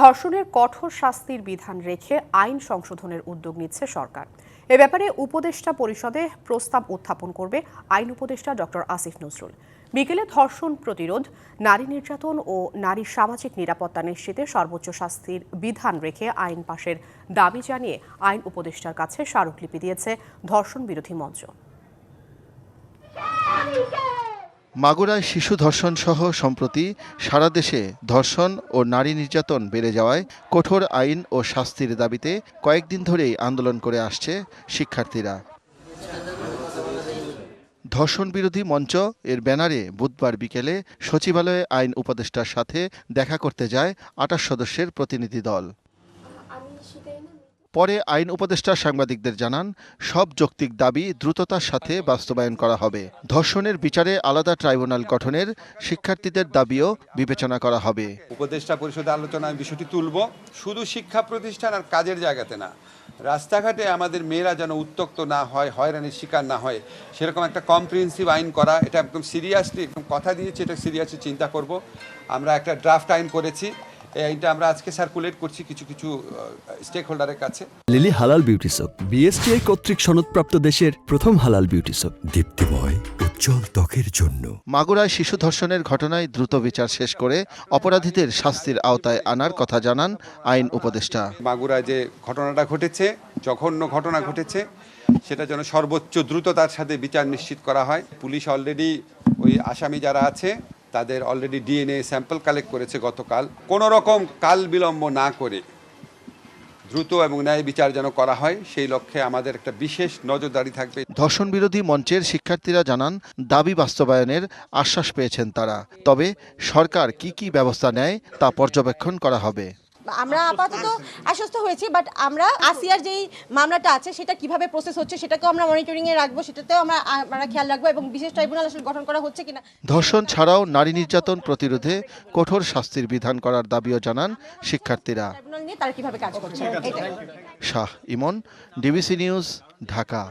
ধর্ষণের কঠোর শাস্তির বিধান রেখে আইন সংশোধনের উদ্যোগ নিচ্ছে সরকার। এ ব্যাপারে উপদেষ্টা পরিষদে প্রস্তাব উত্থাপন করবে আইন উপদেষ্টা ডক্টর আসিফ নজরুল। বিকেলে ধর্ষণ প্রতিরোধ, নারী নির্যাতন ও নারীর সামাজিক নিরাপত্তা নিশ্চিতে সর্বোচ্চ শাস্তির বিধান রেখে আইন পাশের দাবি জানিয়ে আইন উপদেষ্টার কাছে স্মারকলিপি দিয়েছে ধর্ষণ বিরোধী মঞ্চ। মাগুরায় শিশু ধর্ষণ সহ সম্প্রতি সারা দেশে ধর্ষণ ও নারী নির্যাতন বেড়ে যাওয়ায় কঠোর আইন ও শাস্তির দাবিতে কয়েকদিন ধরেই আন্দোলন করে আসছে শিক্ষার্থীরা। ধর্ষণ বিরোধী মঞ্চ এর ব্যানারে বুধবার বিকেলে সচিবালয়ে আইন উপদেষ্টার সাথে দেখা করতে যায় আটাশ সদস্যের প্রতিনিধি দল। পরে আইন উপদেষ্টা সাংবাদিকদের জানান, সব যৌক্তিক দাবি দ্রুততার সাথে বাস্তবায়ন করা হবে। ধর্ষণের বিচারে আলাদা ট্রাইব্যুনাল গঠনের শিক্ষার্থীদের দাবিও বিবেচনা করা হবে। উপদেষ্টা পরিষদে আলোচনায় বিষয়টি তুলব, শুধু শিক্ষা প্রতিষ্ঠান আর কাজের জায়গাতে না। রাস্তাঘাটে আমাদের মেয়েরা যেন উত্তক্ত না হয়, হয়রানির শিকার না হয়, সেরকম একটা কম্প্রিহেন্সিভ আইন করা, এটা একদম সিরিয়াসলি একদম কথা দিয়েছি, এটা সিরিয়াসলি চিন্তা করব। আমরা একটা ড্রাফট আইন করেছি এই আইনটা আমরা আজকে সার্কুলেট করছি কিছু কিছু স্টেক হোল্ডারের কাছে। লিলি হালাল বিউটি সোপ বিএসটিআই কর্তৃক সনদপ্রাপ্ত দেশের প্রথম হালাল বিউটি সোপ দীপ্তিময় উজ্জ্বল ত্বকের জন্য। মাগুরায় শিশু ধর্ষণের ঘটনায় দ্রুত বিচার শেষ করে অপরাধীদের শাস্তির আওতায় আনার কথা জানান আইন উপদেষ্টা। মাগুরায় যে ঘটনাটা ঘটেছে জঘন্য ঘটনা ঘটেছে সেটা যেন সর্বোচ্চ দ্রুততার সাথে বিচার নিশ্চিত করা হয়। পুলিশ অলরেডি ওই আসামি যারা আছে তাদের অলরেডি ডিএনএ স্যাম্পল কালেক্ট করেছে গতকাল। কোনো রকম কাল বিলম্ব না করে দ্রুত এবং ন্যায় বিচার যেন করা হয়, সেই লক্ষ্যে আমাদের একটা বিশেষ নজরদারি থাকবে। ধর্ষণ বিরোধী মঞ্চের শিক্ষার্থীরা জানান, দাবি বাস্তবায়নের আশ্বাস পেয়েছেন তারা। তবে সরকার কি কি ব্যবস্থা নেয় তা পর্যবেক্ষণ করা হবে। আমরা আপাতত আশ্বস্ত হয়েছি বাট আমরা আসিয়ার যেই মামলাটা আছে সেটা কীভাবে প্রসেস হচ্ছে সেটাকেও আমরা মনিটরিং এ রাখব সেটাতেও আমরা আমরা খেয়াল রাখব এবং বিশেষ ট্রাইব্যুনাল আসলে গঠন করা হচ্ছে কিনা। ধর্ষণ ছাড়াও নারী নির্যাতন প্রতিরোধে কঠোর শাস্তির বিধান করার দাবিও জানান শিক্ষার্থীরা। ট্রাইব্যুনাল নিয়ে তারা কীভাবে কাজ করছে? এটাই। Shah Imon DBC news Dhaka.